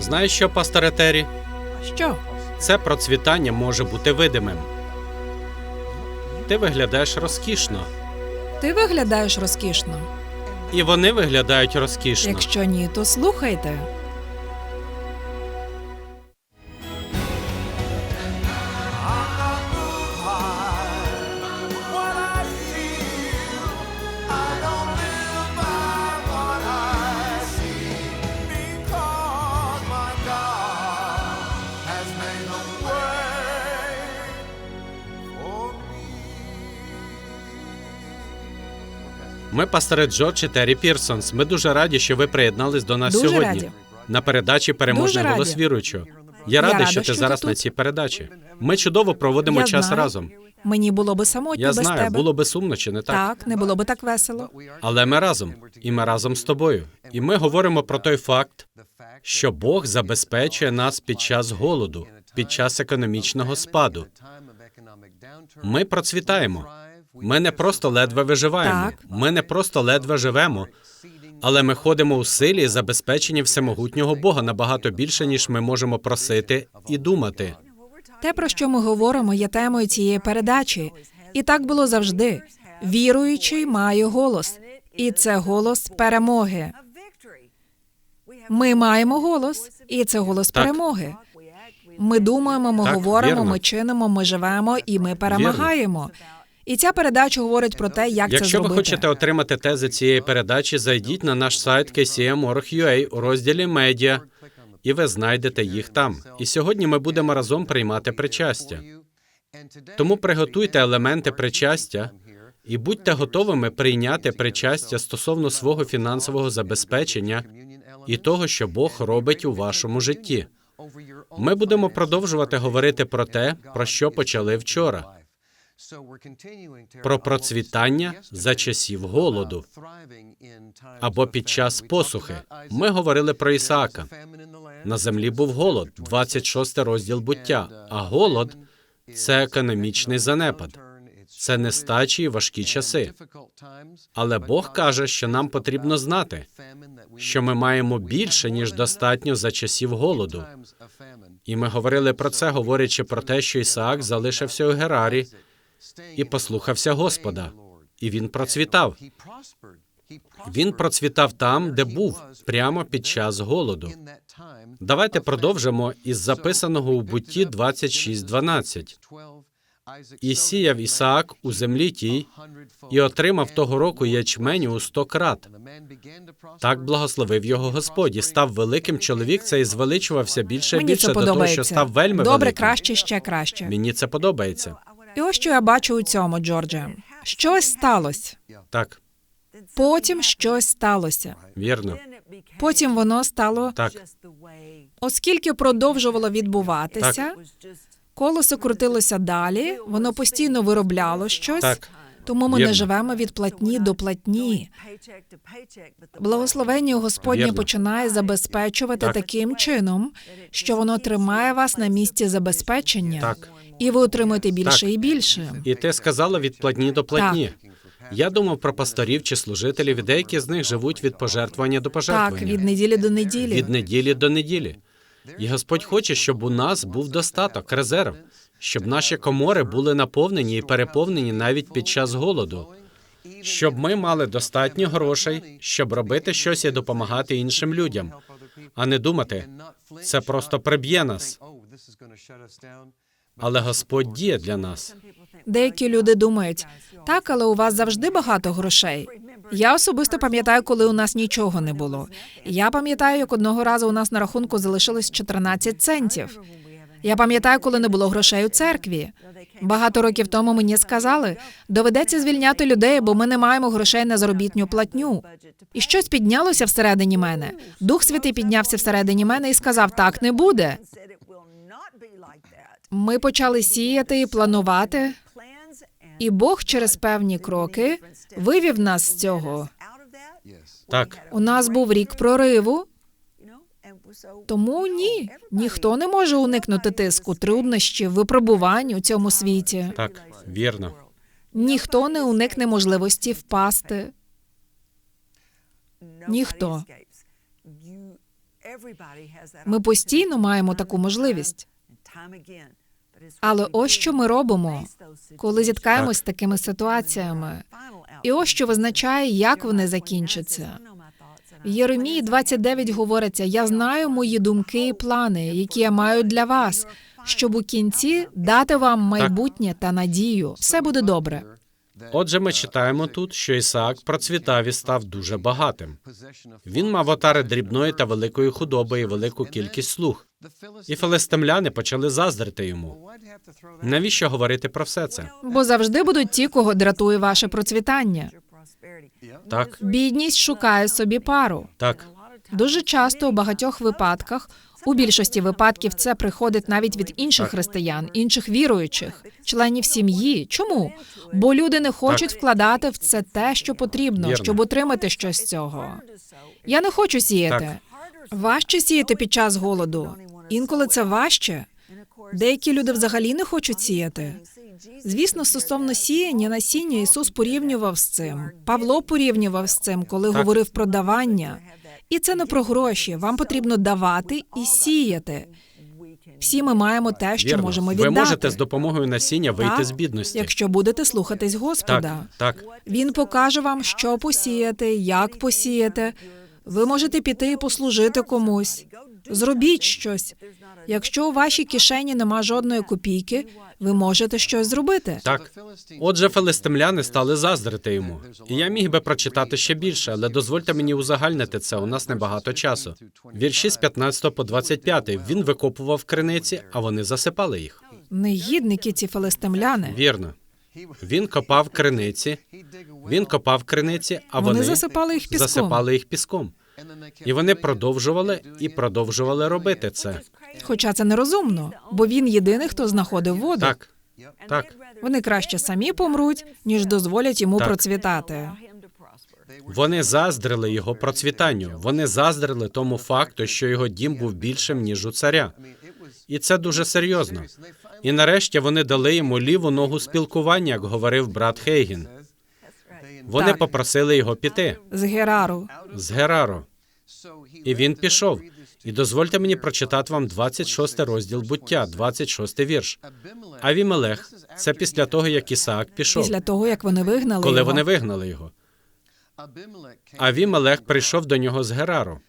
Знаєш що, пасторе Террі? Що? Це процвітання може бути видимим. Ти виглядаєш розкішно, Ти виглядаєш розкішно. і вони виглядають розкішно. Якщо ні, то слухайте. Пастори Джордж і Террі Пірсонс. Ми дуже раді, що ви приєднались до нас Дуже сьогодні раді. на передачі Переможний Дуже голос віруючого. Я радий, що ти що ти зараз тут. на цій передачі. Ми чудово проводимо Я час знаю. разом. Мені було би самотньо Я без знаю, тебе. було би сумно чи не так? Так, не було би так весело. Але ми разом, і ми разом з тобою. І ми говоримо про той факт, що Бог забезпечує нас під час голоду, під час економічного спаду. Ми процвітаємо. Ми не просто ледве виживаємо. Так. Ми не просто ледве живемо, але ми ходимо у силі і забезпеченні всемогутнього Бога набагато більше, ніж ми можемо просити і думати. Те, про що ми говоримо, є темою цієї передачі. І так було завжди. Віруючий має голос, і це голос перемоги. Ми маємо голос, і це голос Так. перемоги. Ми думаємо, ми Так, говоримо, вірно. ми чинимо, ми живемо і ми перемагаємо. І ця передача говорить про те, як це Якщо ви хочете отримати тези цієї передачі, зайдіть на наш сайт KCM.org.ua у розділі медіа, і ви знайдете їх там. І сьогодні ми будемо разом приймати причастя. Тому приготуйте елементи причастя і будьте готовими прийняти причастя стосовно свого фінансового забезпечення і того, що Бог робить у вашому житті. Ми будемо продовжувати говорити про те, про що почали вчора. Про процвітання за часів голоду або під час посухи. Ми говорили про Ісаака. На землі був голод, 26 розділ буття. А голод це економічний занепад, це нестачі і важкі часи. Але Бог каже, що нам потрібно знати, що ми маємо більше ніж достатньо за часів голоду. І ми говорили про це, говорячи про те, що Ісаак залишився у Герарі і послухався Господа, і він процвітав. Він процвітав там, де був, прямо під час голоду. Давайте продовжимо із записаного у бутті 26.12. І сіяв Ісаак у землі тій, і отримав того року ячменю у сто крат. Так благословив його Господь, і став великим чоловік цей і звеличувався більше і більше до того, що став вельми Добре, великим. краще, ще краще. Мені це подобається. І ось що я бачу у цьому, Джордже. Щось сталося. Так, Потім щось сталося. вірно. Потім воно стало, Так, оскільки продовжувало відбуватися, колесо крутилося далі, воно постійно виробляло щось. так. Тому ми Вірно. не живемо від платні до платні. Благословення Господнє Вірно. починає забезпечувати Так. таким чином, що воно тримає вас на місці забезпечення, Так. І ви отримуєте більше Так. і більше. І ти сказала від платні до платні. Я думав про пасторів чи служителів, і деякі з них живуть від пожертвування до пожертвування. Так, від неділі до неділі. від неділі до неділі. І Господь хоче, щоб у нас був достаток, резерв, щоб наші комори були наповнені і переповнені навіть під час голоду, щоб ми мали достатньо грошей, щоб робити щось і допомагати іншим людям, а не думати, це просто приб'є нас. Але Господь діє для нас. Деякі люди думають, так, але у вас завжди багато грошей. Я особисто пам'ятаю, коли у нас нічого не було. Я пам'ятаю, як одного разу у нас на рахунку залишилось 14 центів. Я пам'ятаю, коли не було грошей у церкві. Багато років тому мені сказали, доведеться звільняти людей, бо ми не маємо грошей на заробітню платню. І щось піднялося всередині мене. Дух Святий піднявся всередині мене і сказав: так не буде. Ми почали сіяти і планувати, і Бог через певні кроки вивів нас з цього. Так, У нас був рік прориву, тому ні, ніхто не може уникнути тиску, труднощів, випробувань у цьому світі. так, вірно. Ніхто не уникне можливості впасти. Ніхто. Ми постійно маємо таку можливість. Але ось що ми робимо, коли зіткаємось з такими ситуаціями. І ось що визначає, як вони закінчаться. Єремії 29 говориться: Я знаю мої думки і плани, які я маю для вас, щоб у кінці дати вам майбутнє та надію. Все буде добре. Отже, ми читаємо тут, що Ісаак процвітав і став дуже багатим. Він мав отари дрібної та великої худоби і велику кількість слуг. І филистимляни почали заздрити йому. Навіщо говорити про все це? Бо завжди будуть ті, кого дратує ваше процвітання. Так, Бідність шукає собі пару. так, Дуже часто у багатьох випадках, у більшості випадків, це приходить навіть від інших християн, інших віруючих, членів сім'ї. Чому? Бо люди не хочуть вкладати в це те, що потрібно, щоб отримати щось з цього. Я не хочу сіяти. Важче сіяти під час голоду. Інколи це важче. Деякі люди взагалі не хочуть сіяти. Звісно, стосовно сіяння насіння Ісус порівнював з цим. Павло порівнював з цим, коли Так. говорив про давання. І це не про гроші. Вам потрібно давати і сіяти. Всі ми маємо те, що вірно. можемо Ви можете з допомогою насіння вийти Так, з бідності. якщо будете слухатись Господа. Так, так, Він покаже вам, що посіяти, як посіяти. Ви можете піти і послужити комусь. Зробіть щось. Якщо у вашій кишені нема жодної копійки, ви можете щось зробити. так. Отже, филистимляни стали заздрити йому. І я міг би прочитати ще більше, але дозвольте мені узагальнити це. У нас небагато часу. Вірші з 15 по 25. Він викопував криниці, а вони засипали їх. Негідники ці филистимляни. Вірно. Він копав криниці. Він копав криниці, а Вони вони, засипали їх піском. засипали їх піском. І вони продовжували і продовжували робити це. Хоча це нерозумно, бо він єдиний, хто знаходив воду. Так, так. Вони краще самі помруть, ніж дозволять йому Так. процвітати. Вони заздрили його процвітанню. Вони заздрили тому факту, що його дім був більшим ніж у царя. І це дуже серйозно. І нарешті вони дали йому ліву ногу спілкування, як говорив брат Хейгін. Вони Так. попросили його піти З Герару. з Гераро. І він пішов. І дозвольте мені прочитати вам 26 розділ буття, 26 вірш. Авімелех це після того, як Ісаак пішов, Після того, як вони вигнали коли його. вони вигнали його. Авімелех прийшов до нього з Герару.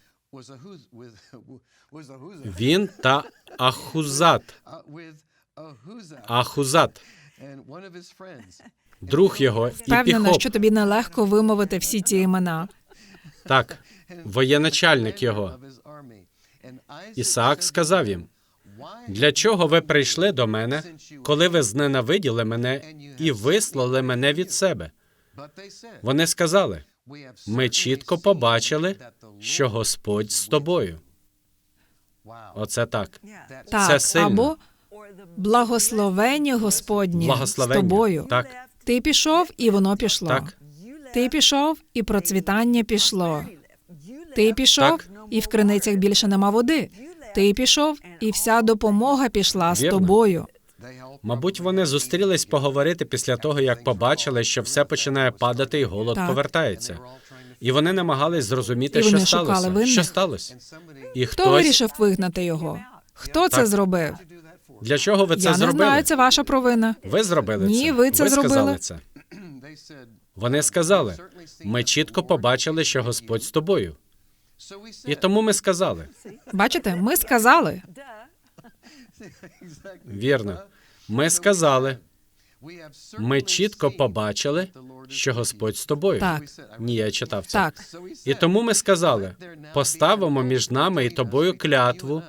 Він та Ахузат. Ахузат, друг його і Впевнена, піхоп. що тобі нелегко вимовити всі ці імена. Так, воєначальник його. Ісаак сказав їм: Для чого ви прийшли до мене, коли ви зненавиділи мене і вислали мене від себе? Вони сказали: Ми чітко побачили, що Господь з тобою. Оце так. Так, Це сильно. або благословення Господні з тобою. Так, Ти пішов, і воно пішло. так, Ти пішов, і процвітання пішло. Ти пішов, Так. і в криницях більше нема води. Ти пішов, і вся допомога пішла з Вірно. тобою. Мабуть, вони зустрілись поговорити після того, як побачили, що все починає падати і голод Так. повертається. І вони намагались зрозуміти, І що вони шукали сталося. винних. Що сталося? І Хто хтось вирішив вигнати його? Хто це зробив? для чого ви це Я не зробили? знаю, це ваша провина. Ви зробили Ні, це. ви це сказали зробили. це. Вони сказали: ми чітко побачили, що Господь з тобою. І тому ми сказали: Бачите, ми сказали. вірно, ми сказали, ми чітко побачили, що Господь з тобою. Так. Ні, я читав це. Так. І тому ми сказали: поставимо між нами і тобою клятву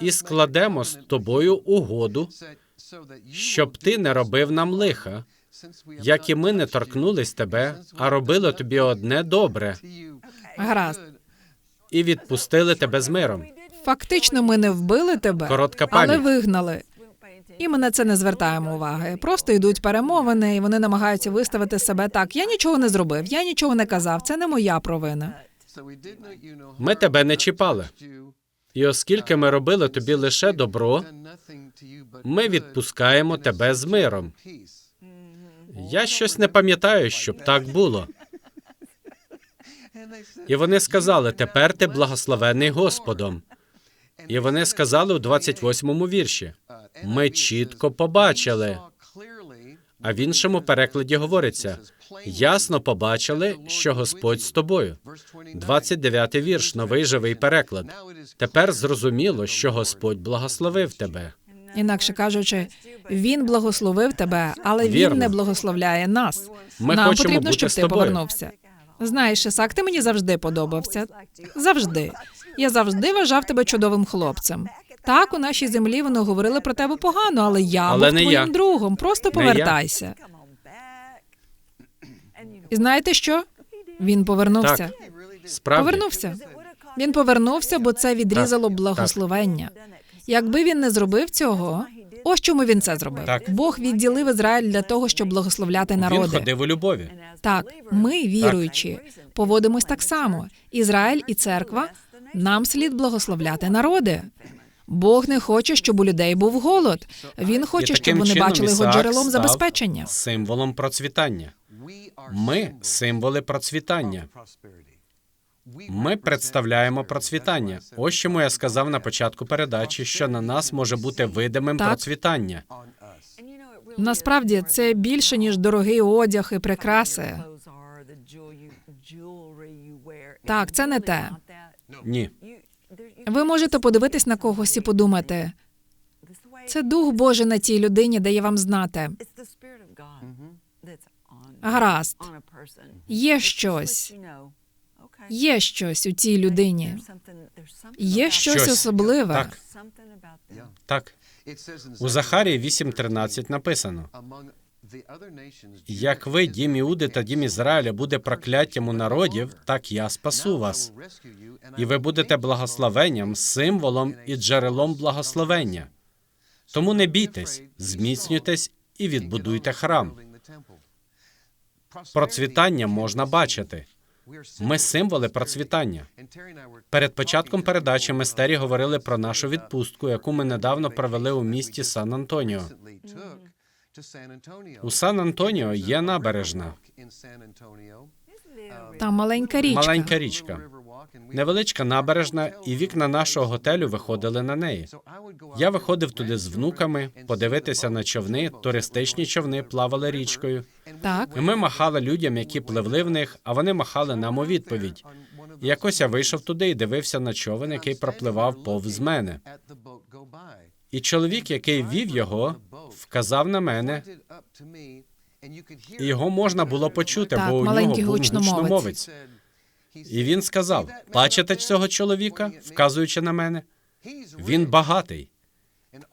і складемо з тобою угоду, щоб ти не робив нам лиха, як і ми не торкнулись тебе, а робили тобі одне добре, Гаразд. і відпустили тебе з миром. Фактично, ми не вбили тебе, Коротка але вигнали. І ми на це не звертаємо уваги. Просто йдуть перемовини, і вони намагаються виставити себе так. Я нічого не зробив, я нічого не казав. Це не моя провина. Ми тебе не чіпали. І оскільки ми робили тобі лише добро, ми відпускаємо тебе з миром. Я щось не пам'ятаю, щоб так було. І вони сказали: тепер ти благословений Господом. І вони сказали у 28-му вірші: ми чітко побачили. А в іншому перекладі говориться: ясно побачили, що Господь з тобою. 29-й вірш, новий живий переклад. Тепер зрозуміло, що Господь благословив тебе. Інакше кажучи, він благословив тебе, але Вірно. він не благословляє нас. Ми Нам хочемо потрібно, бути щоб з ти повернувся. Знаєш, Ісак, ти мені завжди подобався. Завжди. Я завжди вважав тебе чудовим хлопцем. Так, у нашій землі вони говорили про тебе погано, але я Але був не твоїм я. другом. Просто повертайся. І знаєте що? Він повернувся. Так. Справді, Повернувся. Він повернувся, бо це відрізало Так, благословення. Якби він не зробив цього, ось чому він це зробив. Так. Бог відділив Ізраїль для того, щоб благословляти він народи. ходив у любові. Так, ми, віруючі, поводимось так само. Ізраїль і церква нам слід благословляти народи. Бог не хоче, щоб у людей був голод. Він хоче, щоб вони чином бачили його джерелом став забезпечення. Символом процвітання. Ми символи процвітання. Ми представляємо процвітання. Ось чому я сказав на початку передачі, що на нас може бути видимим Так. процвітання. Насправді це більше ніж дорогий одяг і прикраси. Так, це не те. Ні, Ви можете подивитись на когось і подумати, це дух Божий на тій людині дає вам знати. Гаразд, є щось, є щось у цій людині, є щось Щось. особливе. Так. так. У Захарії 8.13 написано: як ви, дім Іуди та дім Ізраїля, буде прокляттям у народів, так я спасу вас. І ви будете благословенням, символом і джерелом благословення. Тому не бійтесь, зміцнюйтесь і відбудуйте храм. Процвітання можна бачити. Ми символи процвітання. Перед початком передачі ми з Тері говорили про нашу відпустку, яку ми недавно провели у місті Сан Антоніо. У Сан Антоніо є набережна, Там маленька річка. маленька річка, невеличка набережна, і вікна нашого готелю виходили на неї. Я виходив туди з внуками подивитися на човни, туристичні човни плавали річкою. Так, І ми махали людям, які пливли в них, а вони махали нам у відповідь. І якось я вийшов туди і дивився на човен, який пропливав повз мене. І чоловік, який вів його, вказав на мене, і його можна було почути, Так, бо у нього був гучномовець. гучномовець. І він сказав: Бачите цього чоловіка, вказуючи на мене? Він багатий.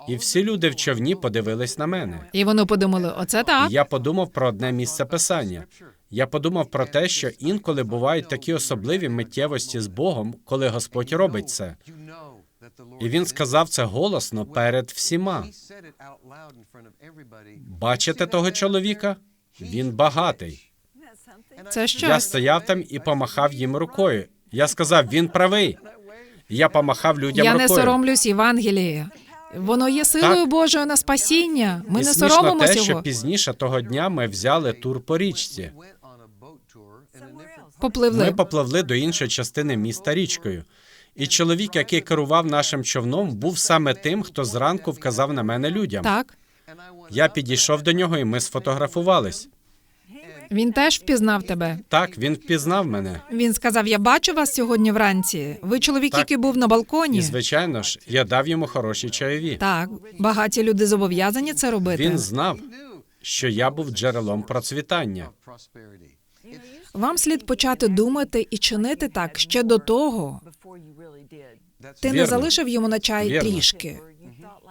І всі люди в човні подивились на мене. і вони подумали, оце так. І я подумав про одне місце писання. Я подумав про те, що інколи бувають такі особливі миттєвості з Богом, коли Господь робить це. І він сказав це голосно перед всіма. Бачите того чоловіка? Він багатий. Це Я стояв там і помахав їм рукою. Я сказав, він правий. Я помахав людям Я не соромлюсь Євангелії. Воно є силою Так. Божою на спасіння. Ми і не соромимося те, що його. пізніше того дня ми взяли тур по річці. Попливли. Ми попливли до іншої частини міста річкою. І чоловік, який керував нашим човном, був саме тим, хто зранку вказав на мене людям. Так, Я підійшов до нього, і ми сфотографувались. Він теж впізнав тебе. Так, він впізнав мене. Він сказав: Я бачу вас сьогодні вранці. Ви чоловік, Так. який був на балконі. І звичайно ж, я дав йому хороші чайові. Так, багаті люди зобов'язані це робити. Він знав, що я був джерелом процвітання. Вам слід почати думати і чинити так ще до того. Ти не залишив йому на чай Вірно. трішки.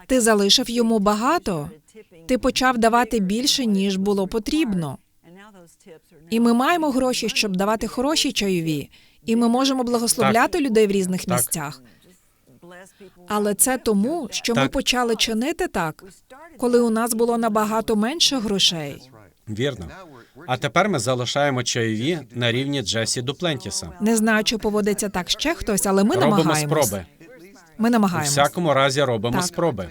Ти залишив йому багато. Ти почав давати більше, ніж було потрібно. І ми маємо гроші, щоб давати хороші чайові. І ми можемо благословляти людей в різних Так. місцях. Але це тому, що ми почали чинити так, коли у нас було набагато менше грошей. Вірно. А тепер ми залишаємо чайові на рівні Джесі Дуплентіса. Не знаю, чи поводиться так ще хтось, але ми Робимо намагаємось. спроби. Ми У всякому разі робимо Так. спроби.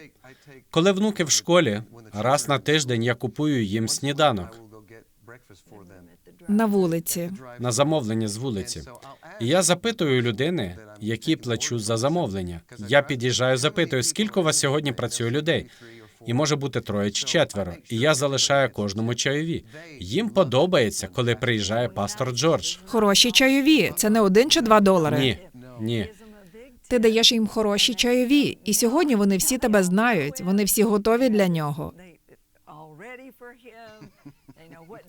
Коли внуки в школі, раз на тиждень я купую їм сніданок. На вулиці. на замовлення з вулиці. І я запитую людини, які плачу за замовлення. Я під'їжджаю, запитую, скільки у вас сьогодні працює людей. І може бути троє чи четверо. І я залишаю кожному чайові. Їм подобається, коли приїжджає пастор Джордж. Хороші чайові. Це не один чи два долари. Ні, ні. Ти даєш їм хороші чайові, і сьогодні вони всі тебе знають. Вони всі готові для нього.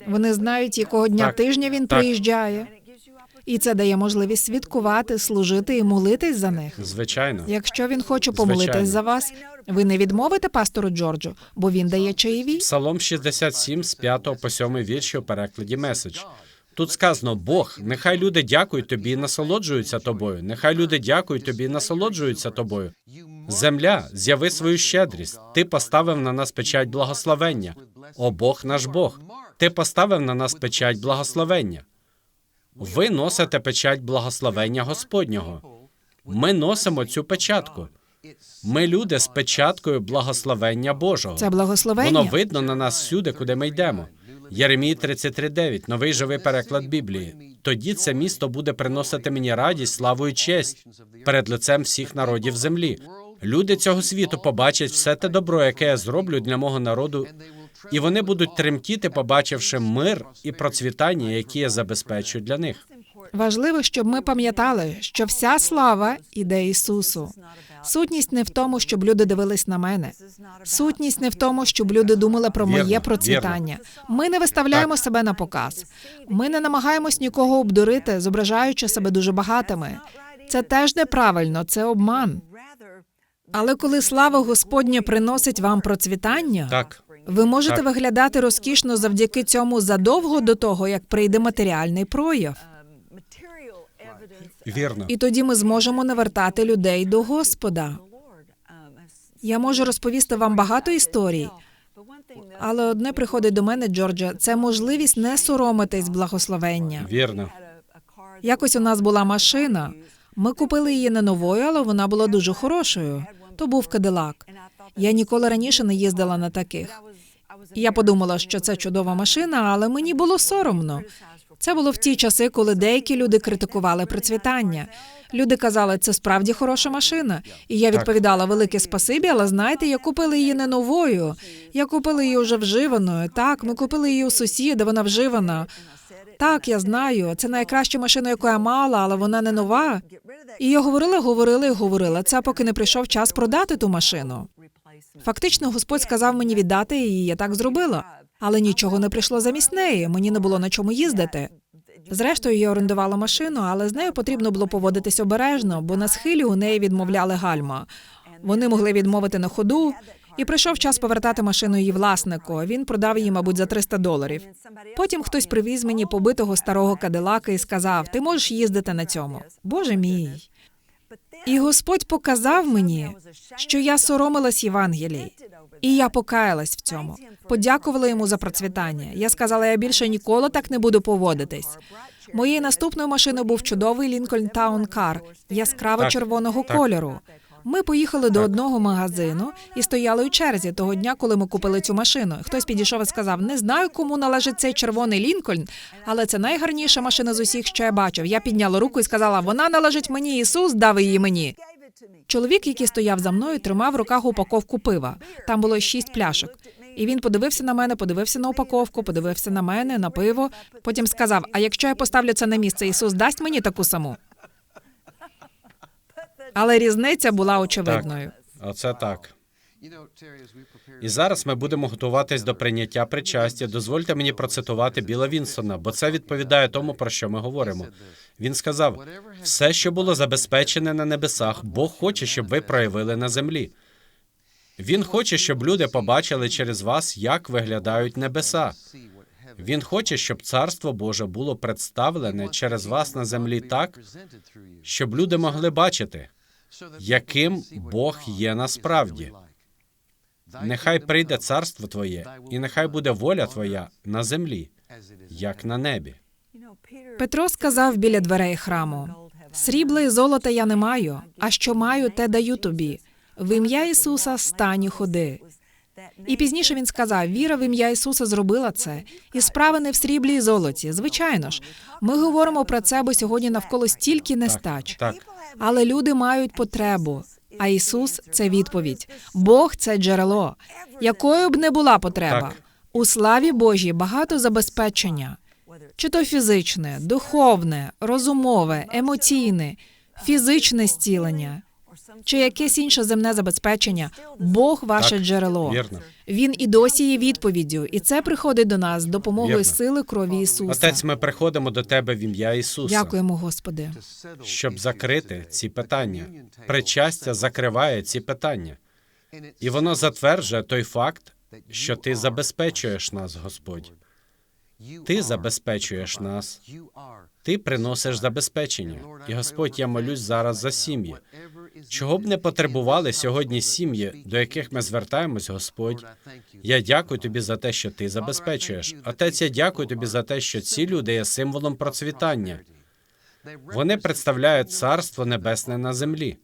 Вони знають, якого дня Так, тижня він так. приїжджає, і це дає можливість свідкувати, служити і молитись за них. Звичайно. Якщо він хоче помолитись Звичайно. за вас, ви не відмовите пастору Джорджу, бо він дає чаєві. Псалом 67 з 5 по 7 вірші у перекладі меседж. Тут сказано: Бог, нехай люди дякують тобі і насолоджуються тобою. Нехай люди дякують тобі і насолоджуються тобою. Земля, з'яви свою щедрість. Ти поставив на нас печать благословення. О Бог наш Бог. Ти поставив на нас печать благословення. Ви носите печать благословення Господнього. Ми носимо цю печатку. Ми люди з печаткою благословення Божого. Це благословення. Воно видно на нас всюди, куди ми йдемо. Єремії 33.9, новий живий переклад Біблії. Тоді це місто буде приносити мені радість, славу і честь перед лицем всіх народів землі. Люди цього світу побачать все те добро, яке я зроблю для мого народу, і вони будуть тремтіти, побачивши мир і процвітання, які я забезпечую для них. Важливо, щоб ми пам'ятали, що вся слава іде Ісусу. Сутність не в тому, щоб люди дивились на мене. Сутність не в тому, щоб люди думали про моє Вірно, процвітання. Ми не виставляємо себе на показ. Ми не намагаємось нікого обдурити, зображаючи себе дуже багатими. Це теж неправильно, це обман. Але коли слава Господня приносить вам процвітання, Так, ви можете Так. виглядати розкішно завдяки цьому задовго до того, як прийде матеріальний прояв. вірно. І тоді ми зможемо навертати людей до Господа. Я можу розповісти вам багато історій, але одне приходить до мене, Джорджа, це можливість не соромитись благословення. Вірно. Якось у нас була машина. Ми купили її не новою, але вона була дуже хорошою. То був Кадилак. Я ніколи раніше не їздила на таких. І я подумала, що це чудова машина, але мені було соромно. Це було в ті часи, коли деякі люди критикували процвітання. Люди казали, це справді хороша машина. І я відповідала велике спасибі, але знаєте, я купила її не новою. Я купила її вже вживаною. Так, ми купили її у сусіда, вона вживана. Так, я знаю. Це найкраща машина, яку я мала, але вона не нова. І я говорила, говорила і говорила. Це поки не прийшов час продати ту машину. Фактично, Господь сказав мені віддати її, я так зробила. Але нічого не прийшло замість неї. Мені не було на чому їздити. Зрештою, я орендувала машину, але з нею потрібно було поводитись обережно, бо на схилі у неї відмовляли гальма. Вони могли відмовити на ходу, і прийшов час повертати машину її власнику. Він продав її, мабуть, за 300 доларів. Потім хтось привіз мені побитого старого кадилака і сказав: Ти можеш їздити на цьому. Боже мій. І Господь показав мені, що я соромилась Євангелії. І я покаялась в цьому. Подякувала йому за процвітання. Я сказала, я більше ніколи так не буду поводитись. Моєю наступною машиною був чудовий Лінкольн Таун Кар яскраво червоного так. кольору. Ми поїхали до одного магазину і стояли у черзі того дня, коли ми купили цю машину. Хтось підійшов і сказав: не знаю, кому належить цей червоний Лінкольн, але це найгарніша машина з усіх, що я бачив. Я підняла руку і сказала: вона належить мені. Ісус дав її мені. Чоловік, який стояв за мною, тримав в руках упаковку пива. Там було шість пляшок. І він подивився на мене, подивився на упаковку, подивився на мене, на пиво. Потім сказав: А якщо я поставлю це на місце, Ісус дасть мені таку саму. Але різниця була очевидною. Оце так. І зараз ми будемо готуватись до прийняття причастя. Дозвольте мені процитувати Біла Вінсона, бо це відповідає тому, про що ми говоримо. Він сказав: все, що було забезпечене на небесах, Бог хоче, щоб ви проявили на землі. Він хоче, щоб люди побачили через вас, як виглядають небеса. Він хоче, щоб царство Боже було представлене через вас на землі так, щоб люди могли бачити, яким Бог є насправді. Нехай прийде царство Твоє, і нехай буде воля Твоя на землі, як на небі. Петро сказав біля дверей храму: Срібла і золота я не маю, а що маю, те даю тобі. В ім'я Ісуса стань і ходи. І пізніше він сказав: віра в ім'я Ісуса зробила це. І справа не в сріблі і золоті. Звичайно ж, ми говоримо про це, бо сьогодні навколо стільки нестач. Так, Але люди мають потребу. А Ісус це відповідь. Бог це джерело. Якою б не була потреба. Так. У славі Божій багато забезпечення, чи то фізичне, духовне, розумове, емоційне, фізичне зцілення, чи якесь інше земне забезпечення. Бог ваше Так, джерело. вірно. Він і досі є відповіддю, і це приходить до нас з допомогою Вірно. сили крові Ісуса. Отець, ми приходимо до тебе в ім'я Ісуса. Дякуємо, Господи. щоб закрити ці питання. Причастя закриває ці питання, і воно затверджує той факт, що ти забезпечуєш нас, Господь. Ти забезпечуєш нас. Ти приносиш забезпечення. І Господь, я молюсь зараз за сім'ї. Чого б не потребували сьогодні сім'ї, до яких ми звертаємось, Господь. Я дякую тобі за те, що ти забезпечуєш. Отець, я дякую тобі за те, що ці люди є символом процвітання. Вони представляють царство небесне на землі.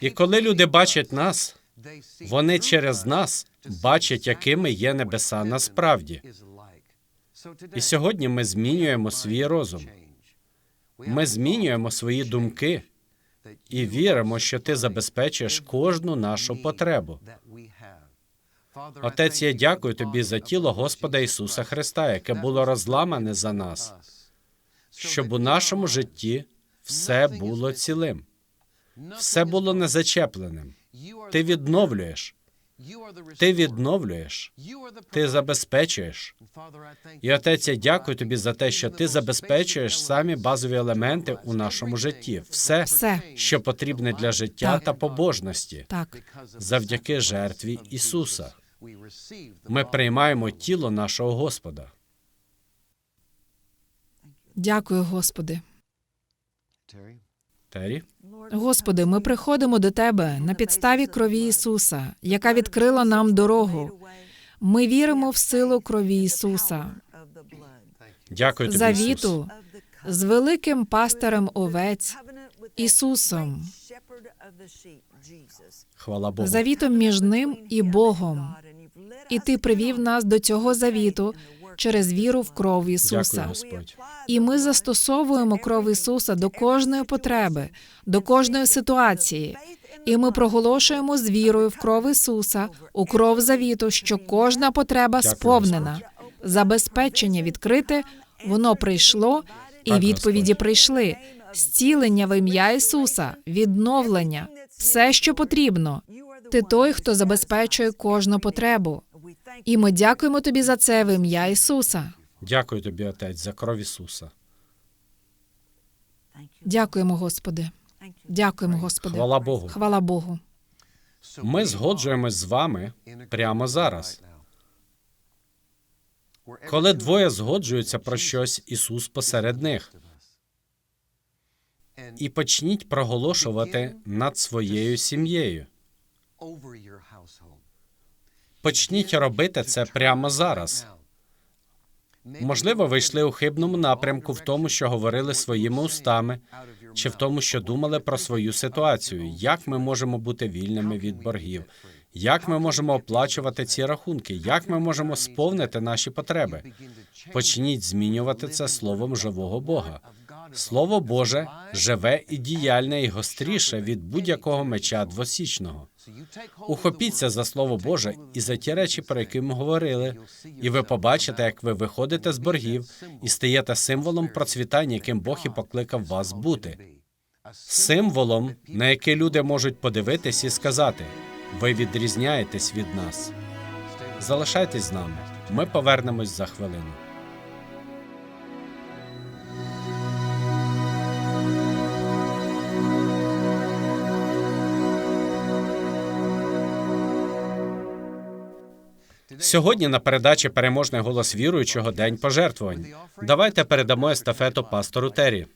І коли люди бачать нас, вони через нас бачать, якими є небеса насправді. І сьогодні ми змінюємо свій розум. Ми змінюємо свої думки і віримо, що ти забезпечуєш кожну нашу потребу. Отець, я дякую тобі за тіло Господа Ісуса Христа, яке було розламане за нас, щоб у нашому житті все було цілим, все було незачепленим. Ти відновлюєш, ти відновлюєш, ти забезпечуєш. І отець, я дякую тобі за те, що ти забезпечуєш самі базові елементи у нашому житті, все, Все. що потрібне для життя Так. та побожності, Так, завдяки жертві Ісуса. Ми приймаємо тіло нашого Господа. дякую, Господи. Террі? Господи, ми приходимо до Тебе на підставі крові Ісуса, яка відкрила нам дорогу. Ми віримо в силу крові Ісуса, Дякую тобі, Ісус. завіту з великим пастирем овець Ісусом, Хвала Богу. завітом між ним і Богом. І Ти привів нас до цього завіту через віру в кров Ісуса. Господь. І ми застосовуємо кров Ісуса до кожної потреби, до кожної ситуації. І ми проголошуємо з вірою в кров Ісуса, у кров завіту, що кожна потреба сповнена. Забезпечення відкрите, воно прийшло, і відповіді прийшли. Зцілення в ім'я Ісуса, відновлення, все, що потрібно. Ти той, хто забезпечує кожну потребу. І ми дякуємо тобі за це в ім'я Ісуса. Дякую тобі, Отець, за кров Ісуса. Дякуємо, Господи. Дякуємо, Господи. Хвала Богу. Хвала Богу. Ми згоджуємось з вами прямо зараз. Коли двоє згоджуються про щось, Ісус посеред них. І почніть проголошувати над своєю сім'єю. Почніть робити це прямо зараз. Можливо, ви йшли у хибному напрямку в тому, що говорили своїми устами, чи в тому, що думали про свою ситуацію, як ми можемо бути вільними від боргів, як ми можемо оплачувати ці рахунки, як ми можемо сповнити наші потреби. Почніть змінювати це словом живого Бога. Слово Боже живе і діяльне, і гостріше від будь-якого меча двосічного. Ухопіться за слово Боже і за ті речі, про які ми говорили, і ви побачите, як ви виходите з боргів і стаєте символом процвітання, яким Бог і покликав вас бути. Символом, на який люди можуть подивитись і сказати: ви відрізняєтесь від нас. Залишайтесь з нами. Ми повернемось за хвилину. Сьогодні на передачі переможний голос віруючого День пожертвувань. Давайте передамо естафету пастору Террі.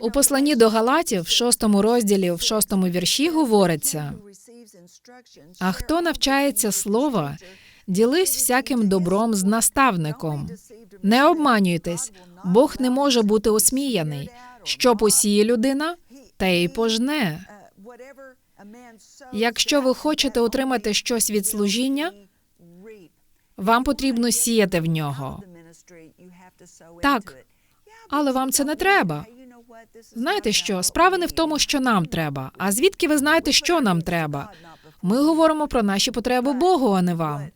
У посланні до Галатів, в шостому розділі, в шостому вірші говориться: а хто навчається слова, ділись всяким добром з наставником. Не обманюйтесь, Бог не може бути осміяний. Що посіє людина, те й пожне. Якщо ви хочете отримати щось від служіння, вам потрібно сіяти в нього. Так, але вам це не треба. Знаєте що? Справа не в тому, що нам треба. А звідки ви знаєте, що нам треба? Ми говоримо про наші потреби Богу, а не вам.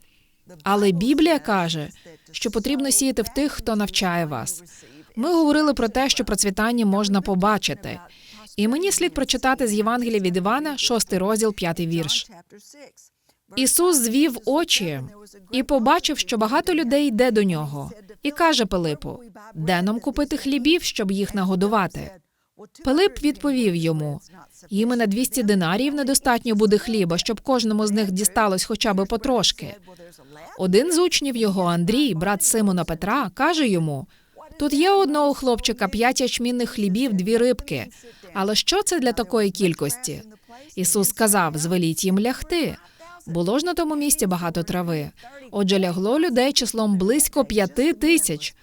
Але Біблія каже, що потрібно сіяти в тих, хто навчає вас. Ми говорили про те, що процвітання можна побачити. І мені слід прочитати з Євангелія від Івана, 6 розділ, 5 вірш. Ісус звів очі і побачив, що багато людей йде до нього, і каже Пилипу: де нам купити хлібів, щоб їх нагодувати? Пилип відповів йому: їм на 200 динаріїв недостатньо буде хліба, щоб кожному з них дісталось хоча б потрошки. Один з учнів його, Андрій, брат Симона Петра, каже йому: тут є одного хлопчика п'ять ячмінних хлібів, дві рибки. Але що це для такої кількості? Ісус сказав: звеліть їм лягти. Було ж на тому місці багато трави. Отже, лягло людей числом близько п'яти тисяч.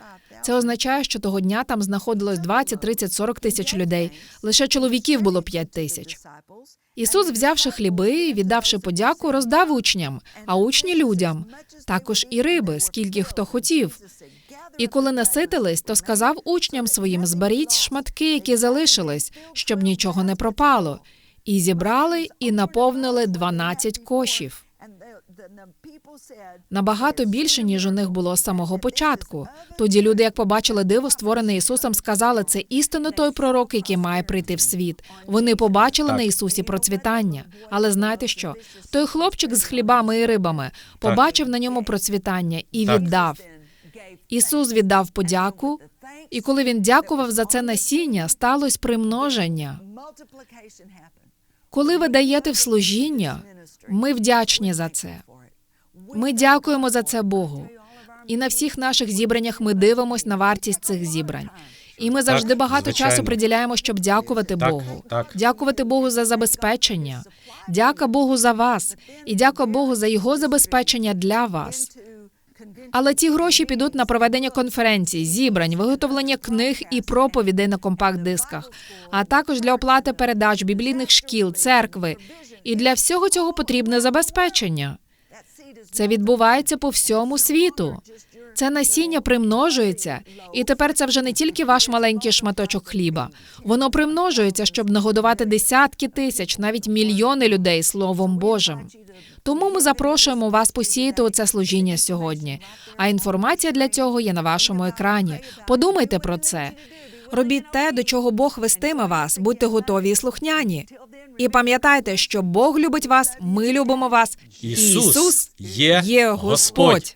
Це означає, що того дня там знаходилось 20, 30, 40 тисяч людей. Лише чоловіків було 5 тисяч. Ісус, взявши хліби віддавши подяку, роздав учням, а учні людям, також і риби, скільки хто хотів. І коли наситились, то сказав учням своїм: зберіть шматки, які залишились, щоб нічого не пропало. І зібрали і наповнили 12 кошів. Набагато більше, ніж у них було з самого початку. Тоді люди, як побачили диво, створене Ісусом, сказали, це істинно той пророк, який має прийти в світ. Вони побачили на Ісусі процвітання. Але знаєте що? Той хлопчик з хлібами і рибами побачив на ньому процвітання і Так. віддав. Ісус віддав подяку, і коли він дякував за це насіння, сталося примноження. Коли ви даєте в служіння, ми вдячні за це. Ми дякуємо за це Богу. І на всіх наших зібраннях ми дивимося на вартість цих зібрань. І ми завжди багато звичайно. часу приділяємо, щоб дякувати Так, Богу. так. Дякувати Богу за забезпечення. Дяка Богу за вас. І дяка Богу за його забезпечення для вас. Але ті гроші підуть на проведення конференцій, зібрань, виготовлення книг і проповідей на компакт-дисках, а також для оплати передач, біблійних шкіл, церкви. І для всього цього потрібне забезпечення. Це відбувається по всьому світу. Це насіння примножується, і тепер це вже не тільки ваш маленький шматочок хліба. Воно примножується, щоб нагодувати десятки тисяч, навіть мільйони людей Словом Божим. Тому ми запрошуємо вас посіяти у це служіння сьогодні. А інформація для цього є на вашому екрані. Подумайте про це. Робіть те, до чого Бог вестиме вас. Будьте готові і слухняні. І пам'ятайте, що Бог любить вас, ми любимо вас. і Ісус є є Господь.